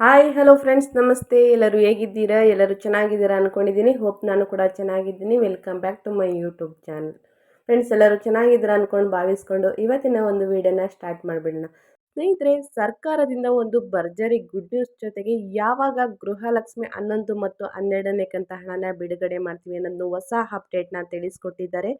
Hi hello friends ನಮಸ್ತೆ. ಎಲ್ಲರೂ ಹೇಗಿದ್ದೀರಾ? ಎಲ್ಲರೂ ಚೆನ್ನಾಗಿದ್ದೀರಾ ಅಂದ್ಕೊಂಡಿದ್ದೀನಿ ಹೋಪ್ ನಾನು ಕೂಡ ಚೆನ್ನಾಗಿದ್ದೀನಿ. Welcome back to my YouTube channel friends ಎಲ್ಲರೂ ಚೆನ್ನಾಗಿದ್ದೀರಾ ಅಂದ್ಕೊಂಡು ಭಾವಿಸ್ಕೊಂಡು ಇವತ್ತಿನ ಒಂದು ವಿಡಿಯೋನ ಸ್ಟಾರ್ಟ್ ಮಾಡಿಬಿಡೋಣ. ಸ್ನೇಹಿತರೆ, ಸರ್ಕಾರದಿಂದ ಒಂದು ಭರ್ಜರಿ ಗುಡ್ ನ್ಯೂಸ್ ಜೊತೆಗೆ ಯಾವಾಗ ಗೃಹಲಕ್ಷ್ಮಿ ಹನ್ನೊಂದು ಮತ್ತು ಹನ್ನೆರಡನೇ ಕಂತ ಹಣನ ಬಿಡುಗಡೆ ಮಾಡ್ತೀವಿ ಅನ್ನೋದು ಹೊಸ ಅಪ್ಡೇಟ್ನ ತಿಳಿಸ್ಕೊಟ್ಟಿದ್ದಾರೆ.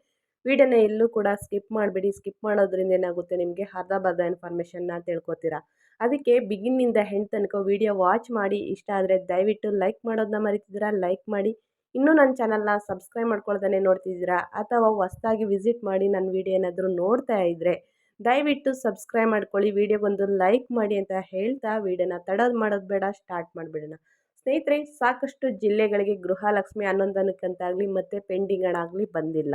ವಿಡಿಯೋನ ಎಲ್ಲೂ ಕೂಡ ಸ್ಕಿಪ್ ಮಾಡಬೇಡಿ. ಸ್ಕಿಪ್ ಮಾಡೋದ್ರಿಂದ ಏನಾಗುತ್ತೆ? ನಿಮಗೆ ಅರ್ಧ ಬರ್ಧ ಇನ್ಫಾರ್ಮೇಷನ್ನ ತಿಳ್ಕೊತೀರಾ? ಅದಕ್ಕೆ ಬಿಗಿನ್ನಿಂದ ಹೆಂಡ್ ತನಕ ವೀಡಿಯೋ ವಾಚ್ ಮಾಡಿ. ಇಷ್ಟ ಆದರೆ ದಯವಿಟ್ಟು ಲೈಕ್ ಮಾಡೋದನ್ನ ಮರಿತಿದ್ದೀರಾ? ಲೈಕ್ ಮಾಡಿ. ಇನ್ನೂ ನನ್ನ ಚಾನಲ್ನ ಸಬ್ಸ್ಕ್ರೈಬ್ ಮಾಡ್ಕೊಳ್ತಾನೆ ನೋಡ್ತಿದ್ದೀರಾ? ಅಥವಾ ಹೊಸ್ದಾಗಿ ವಿಸಿಟ್ ಮಾಡಿ ನನ್ನ ವೀಡಿಯೋ ಏನಾದರೂ ನೋಡ್ತಾ ಇದ್ದರೆ ದಯವಿಟ್ಟು ಸಬ್ಸ್ಕ್ರೈಬ್ ಮಾಡ್ಕೊಳ್ಳಿ. ವಿಡಿಯೋಗೊಂದು ಲೈಕ್ ಮಾಡಿ ಅಂತ ಹೇಳ್ತಾ ವೀಡಿಯೋನ ತಡೋದು ಮಾಡೋದು ಬೇಡ ಸ್ಟಾರ್ಟ್ ಮಾಡಿಬಿಡೋಣ. ಸ್ನೇಹಿತರೆ, ಸಾಕಷ್ಟು ಜಿಲ್ಲೆಗಳಿಗೆ ಗೃಹಲಕ್ಷ್ಮಿ ಹನ್ನೊಂದನಕ್ಕಂತಾಗಲಿ ಮತ್ತು ಪೆಂಡಿಂಗ್ ಹಣ ಬಂದಿಲ್ಲ.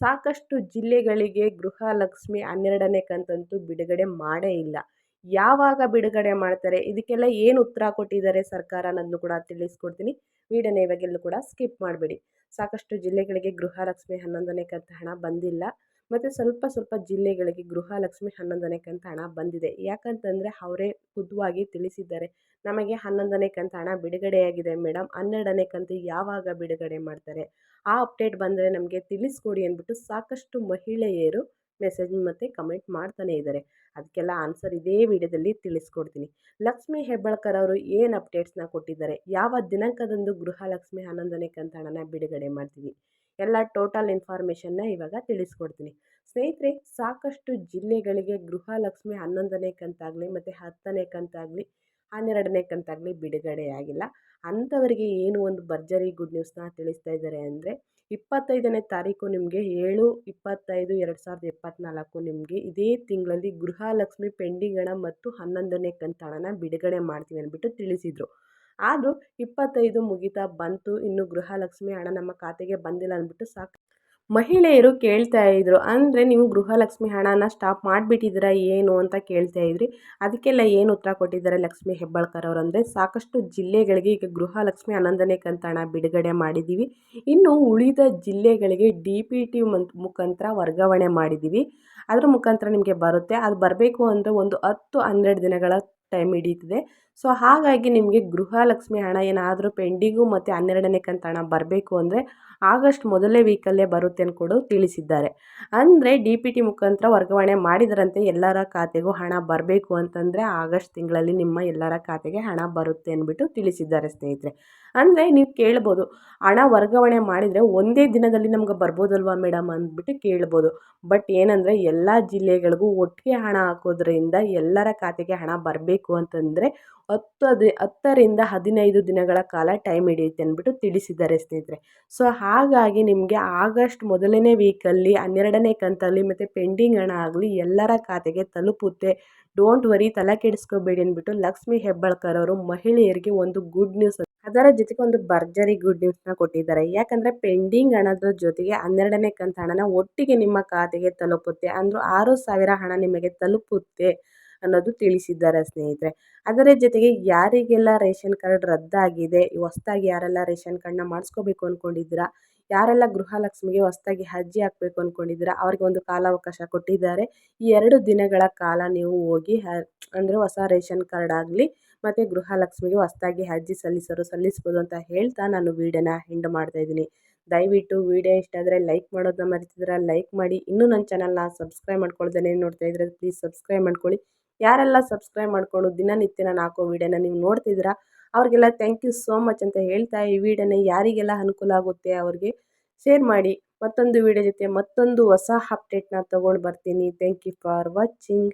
ಸಾಕಷ್ಟು ಜಿಲ್ಲೆಗಳಿಗೆ ಗೃಹಲಕ್ಷ್ಮಿ ಹನ್ನೆರಡನೇ ಕಂತಂತೂ ಬಿಡುಗಡೆ ಮಾಡೇ ಇಲ್ಲ. ಯಾವಾಗ ಬಿಡುಗಡೆ ಮಾಡ್ತಾರೆ? ಇದಕ್ಕೆಲ್ಲ ಏನು ಉತ್ತರ ಕೊಟ್ಟಿದ್ದಾರೆ ಸರ್ಕಾರ ಅನ್ನೋದನ್ನು ಕೂಡ ತಿಳಿಸ್ಕೊಡ್ತೀನಿ. ವೀಡಿಯೋನ ಇವಾಗೆಲ್ಲೂ ಕೂಡ ಸ್ಕಿಪ್ ಮಾಡಬೇಡಿ. ಸಾಕಷ್ಟು ಜಿಲ್ಲೆಗಳಿಗೆ ಗೃಹಲಕ್ಷ್ಮಿ ಹನ್ನೊಂದನೇ ಕಂತು ಹಣ ಬಂದಿಲ್ಲ. ಮತ್ತು ಸ್ವಲ್ಪ ಸ್ವಲ್ಪ ಜಿಲ್ಲೆಗಳಿಗೆ ಗೃಹಲಕ್ಷ್ಮಿ ಹನ್ನೊಂದನೇ ಕಂತು ಹಣ ಬಂದಿದೆ. ಯಾಕಂತಂದರೆ ಅವರೇ ಖುದ್ದಾಗಿ ತಿಳಿಸಿದ್ದಾರೆ. ನಮಗೆ ಹನ್ನೊಂದನೇ ಕಂತು ಹಣ ಬಿಡುಗಡೆಯಾಗಿದೆ ಮೇಡಮ್ ಹನ್ನೆರಡನೇ ಕಂತು ಯಾವಾಗ ಬಿಡುಗಡೆ ಮಾಡ್ತಾರೆ? ಆ ಅಪ್ಡೇಟ್ ಬಂದರೆ ನಮಗೆ ತಿಳಿಸ್ಕೊಡಿ ಅಂದ್ಬಿಟ್ಟು ಸಾಕಷ್ಟು ಮಹಿಳೆಯರು ಮೆಸೇಜ್ ಮತ್ತು ಕಮೆಂಟ್ ಮಾಡ್ತಾನೆ ಇದ್ದಾರೆ. ಅದಕ್ಕೆಲ್ಲ ಆನ್ಸರ್ ಇದೇ ವಿಡಿಯೋದಲ್ಲಿ ತಿಳಿಸ್ಕೊಡ್ತೀನಿ. ಲಕ್ಷ್ಮಿ ಹೆಬ್ಬಾಳ್ಕರ್ ಅವರು ಏನು ಅಪ್ಡೇಟ್ಸ್ನ ಕೊಟ್ಟಿದ್ದಾರೆ? ಯಾವ ದಿನಾಂಕದಂದು ಗೃಹಲಕ್ಷ್ಮಿ ಹನ್ನೊಂದನೇ ಕಂತಣನ ಬಿಡುಗಡೆ ಮಾಡ್ತೀವಿ? ಎಲ್ಲ ಟೋಟಲ್ ಇನ್ಫಾರ್ಮೇಷನ್ನ ಇವಾಗ ತಿಳಿಸ್ಕೊಡ್ತೀನಿ. ಸ್ನೇಹಿತರೆ, ಸಾಕಷ್ಟು ಜಿಲ್ಲೆಗಳಿಗೆ ಗೃಹಲಕ್ಷ್ಮಿ ಹನ್ನೊಂದನೇ ಕಂತಾಗಲಿ ಮತ್ತು ಹತ್ತನೇ ಕಂತಾಗಲಿ, ಹನ್ನೆರಡನೇ ಕಂತಾಗಲಿ ಬಿಡುಗಡೆಯಾಗಿಲ್ಲ. ಅಂಥವರಿಗೆ ಏನು ಒಂದು ಭರ್ಜರಿ ಗುಡ್ ನ್ಯೂಸ್ನ ತಿಳಿಸ್ತಾ ಇದ್ದಾರೆ ಅಂದರೆ, ಇಪ್ಪತ್ತೈದನೇ ತಾರೀಕು ನಿಮಗೆ ಏಳು, ಇಪ್ಪತ್ತೈದು, ಎರಡು ಸಾವಿರದ ಇಪ್ಪತ್ತ್ನಾಲ್ಕು ನಿಮಗೆ ಇದೇ ತಿಂಗಳಲ್ಲಿ ಗೃಹಲಕ್ಷ್ಮಿ, ಪೆಂಡಿಂಗ್ ಹಣ ಮತ್ತು ಹನ್ನೊಂದನೇ ಕಂತಾಣನ ಬಿಡುಗಡೆ ಮಾಡ್ತೀವಿ ಅಂದ್ಬಿಟ್ಟು ತಿಳಿಸಿದರು. ಆದರೂ ಇಪ್ಪತ್ತೈದು ಮುಗಿತಾ, ಬಂತು, ಇನ್ನು ಗೃಹಲಕ್ಷ್ಮಿ ಹಣ ನಮ್ಮ ಖಾತೆಗೆ ಬಂದಿಲ್ಲ ಅಂದ್ಬಿಟ್ಟು ಸಾಕು. ಮಹಿಳೆಯರು ಕೇಳ್ತಾ ಇದ್ರು, ಅಂದರೆ ನೀವು ಗೃಹಲಕ್ಷ್ಮಿ ಹಣನ ಸ್ಟಾಪ್ ಮಾಡಿಬಿಟ್ಟಿದ್ದೀರಾ, ಏನು ಅಂತ ಕೇಳ್ತಾ ಇದ್ರಿ. ಅದಕ್ಕೆಲ್ಲ ಏನು ಉತ್ತರ ಕೊಟ್ಟಿದ್ದಾರೆ ಲಕ್ಷ್ಮಿ ಹೆಬ್ಬಾಳ್ಕರ್ ಅವರು ಅಂದರೆ, ಸಾಕಷ್ಟು ಜಿಲ್ಲೆಗಳಿಗೆ ಈಗ ಗೃಹಲಕ್ಷ್ಮಿ ಹನ್ನೊಂದನೇ ಕಂತಣ ಬಿಡುಗಡೆ ಮಾಡಿದ್ದೀವಿ ಇನ್ನು ಉಳಿದ ಜಿಲ್ಲೆಗಳಿಗೆ ಡಿ ಪಿ ಟಿ ಮುಖಾಂತರ ವರ್ಗಾವಣೆ ಮಾಡಿದ್ದೀವಿ ಅದರ ಮುಖಾಂತರ ನಿಮಗೆ ಬರುತ್ತೆ. ಅದು ಬರಬೇಕು ಅಂದರೆ ಒಂದು ಹತ್ತು ಹನ್ನೆರಡು ದಿನಗಳ ಟೈಮ್ ಹಿಡಿಯುತ್ತದೆ. ಸೊ ಹಾಗಾಗಿ ನಿಮಗೆ ಗೃಹಲಕ್ಷ್ಮಿ ಹಣ ಏನಾದರೂ ಪೆಂಡಿಂಗು ಮತ್ತು ಹನ್ನೆರಡನೇ ಕಂತು ಹಣ ಬರಬೇಕು ಅಂದರೆ ಆಗಸ್ಟ್ ಮೊದಲನೇ ವೀಕಲ್ಲೇ ಬರುತ್ತೆ ಅಂದ್ಕೊಂಡು ತಿಳಿಸಿದ್ದಾರೆ. ಅಂದರೆ ಡಿ ಪಿ ಟಿ ಮುಖಾಂತರ ವರ್ಗಾವಣೆ ಮಾಡಿದರಂತೆ ಎಲ್ಲರ ಖಾತೆಗೂ ಹಣ ಬರಬೇಕು ಅಂತಂದರೆ ಆಗಸ್ಟ್ ತಿಂಗಳಲ್ಲಿ ನಿಮ್ಮ ಎಲ್ಲರ ಖಾತೆಗೆ ಹಣ ಬರುತ್ತೆ ಅಂದ್ಬಿಟ್ಟು ತಿಳಿಸಿದ್ದಾರೆ ಸ್ನೇಹಿತರೆ. ಅಂದರೆ ನೀವು ಕೇಳ್ಬೋದು, ಹಣ ವರ್ಗಾವಣೆ ಮಾಡಿದರೆ ಒಂದೇ ದಿನದಲ್ಲಿ ನಮ್ಗೆ ಬರ್ಬೋದಲ್ವಾ ಮೇಡಮ್ ಅಂದ್ಬಿಟ್ಟು ಕೇಳ್ಬೋದು. ಬಟ್ ಏನಂದರೆ ಎಲ್ಲ ಜಿಲ್ಲೆಗಳಿಗೂ ಒಟ್ಟಿಗೆ ಹಣ ಹಾಕೋದ್ರಿಂದ ಎಲ್ಲರ ಖಾತೆಗೆ ಹಣ ಬರಬೇಕು ಅಂತಂದರೆ ಹತ್ತು ಹದಿ ಹತ್ತರಿಂದ ಹದಿನೈದು ದಿನಗಳ ಕಾಲ ಟೈಮ್ ಹಿಡಿಯುತ್ತೆ ಅಂದ್ಬಿಟ್ಟು ತಿಳಿಸಿದ್ದಾರೆ ಸ್ನೇಹಿತರೆ. ಸೊ ಹಾಗಾಗಿ ನಿಮಗೆ ಆಗಸ್ಟ್ ಮೊದಲನೇ ವೀಕಲ್ಲಿ ಹನ್ನೆರಡನೇ ಕಂತಲ್ಲಿ ಮತ್ತು ಪೆಂಡಿಂಗ್ ಹಣ ಆಗಲಿ, ಎಲ್ಲರ ಖಾತೆಗೆ ತಲುಪುತ್ತೆ. ಡೋಂಟ್ ವರಿ ತಲೆ ಕೆಡಿಸ್ಕೋಬೇಡಿ ಅಂದ್ಬಿಟ್ಟು ಲಕ್ಷ್ಮಿ ಹೆಬ್ಬಾಳ್ಕರ್ ಅವರು ಮಹಿಳೆಯರಿಗೆ ಒಂದು ಗುಡ್ ನ್ಯೂಸ್ ಅದರ ಜೊತೆಗೆ ಒಂದು ಭರ್ಜರಿ ಗುಡ್ ನ್ಯೂಸ್ನ ಕೊಟ್ಟಿದ್ದಾರೆ. ಯಾಕಂದರೆ ಪೆಂಡಿಂಗ್ ಹಣದ ಜೊತೆಗೆ ಹನ್ನೆರಡನೇ ಕಂತ ಹಣನ ಒಟ್ಟಿಗೆ ನಿಮ್ಮ ಖಾತೆಗೆ ತಲುಪುತ್ತೆ. ಅಂದರೂ ಆರು ಸಾವಿರ ಹಣ ನಿಮಗೆ ತಲುಪುತ್ತೆ. ಅನ್ನೋದು ತಿಳಿಸಿದ್ದಾರೆ ಸ್ನೇಹಿತರೆ. ಅದರ ಜೊತೆಗೆ ಯಾರಿಗೆಲ್ಲ ರೇಷನ್ ಕಾರ್ಡ್ ರದ್ದಾಗಿದೆ, ಹೊಸ್ದಾಗಿ ಯಾರೆಲ್ಲ ರೇಷನ್ ಕಾರ್ಡ್ನ ಮಾಡಿಸ್ಕೋಬೇಕು ಅಂದ್ಕೊಂಡಿದ್ದೀರಾ ಯಾರೆಲ್ಲ ಗೃಹಲಕ್ಷ್ಮಿಗೆ ಹೊಸ್ದಾಗಿ ಅರ್ಜಿ ಹಾಕಬೇಕು ಅಂದ್ಕೊಂಡಿದ್ದೀರಾ ಅವ್ರಿಗೆ ಒಂದು ಕಾಲಾವಕಾಶ ಕೊಟ್ಟಿದ್ದಾರೆ. ಈ ಎರಡು ದಿನಗಳ ಕಾಲ ನೀವು ಹೋಗಿ ಅಂದರೆ ಹೊಸ ರೇಷನ್ ಕಾರ್ಡ್ ಆಗಲಿ, ಮತ್ತು ಗೃಹಲಕ್ಷ್ಮಿಗೆ ಹೊಸ್ದಾಗಿ ಅರ್ಜಿ ಸಲ್ಲಿಸೋರು ಸಲ್ಲಿಸ್ಬೋದು ಅಂತ ಹೇಳ್ತಾ ನಾನು ವೀಡಿಯೋನ ಎಂಡ್ ಮಾಡ್ತಾಯಿದ್ದೀನಿ ದಯವಿಟ್ಟು ವೀಡಿಯೋ ಇಷ್ಟ ಆದರೆ ಲೈಕ್ ಮಾಡೋದನ್ನ ಮರಿತಿದ್ರೆ ಲೈಕ್ ಮಾಡಿ. ಇನ್ನೂ ನನ್ನ ಚಾನಲ್ನ ಸಬ್ಸ್ಕ್ರೈಬ್ ಮಾಡ್ಕೊಳ್ದೇನೆ ನೋಡ್ತಾ ಇದ್ರೆ ಪ್ಲೀಸ್ ಸಬ್ಸ್ಕ್ರೈಬ್ ಮಾಡ್ಕೊಳ್ಳಿ. ಯಾರೆಲ್ಲ ಸಬ್ಸ್ಕ್ರೈಬ್ ಮಾಡಿಕೊಂಡು ದಿನನಿತ್ಯ ನಾನು ಹಾಕೋ ವೀಡಿಯೋನ ನೀವು ನೋಡ್ತಿದ್ದೀರಾ, ಅವ್ರಿಗೆಲ್ಲ ಥ್ಯಾಂಕ್ ಯು ಸೋ ಮಚ್ ಅಂತ ಹೇಳ್ತಾ ಈ ವಿಡಿಯೋನ ಯಾರಿಗೆಲ್ಲ ಅನುಕೂಲ ಆಗುತ್ತೆ ಅವ್ರಿಗೆ ಶೇರ್ ಮಾಡಿ. ಮತ್ತೊಂದು ವಿಡಿಯೋ ಜೊತೆ ಮತ್ತೊಂದು ಹೊಸ ಅಪ್ಡೇಟ್ನ ತೊಗೊಂಡು ಬರ್ತೀನಿ. Thank you for watching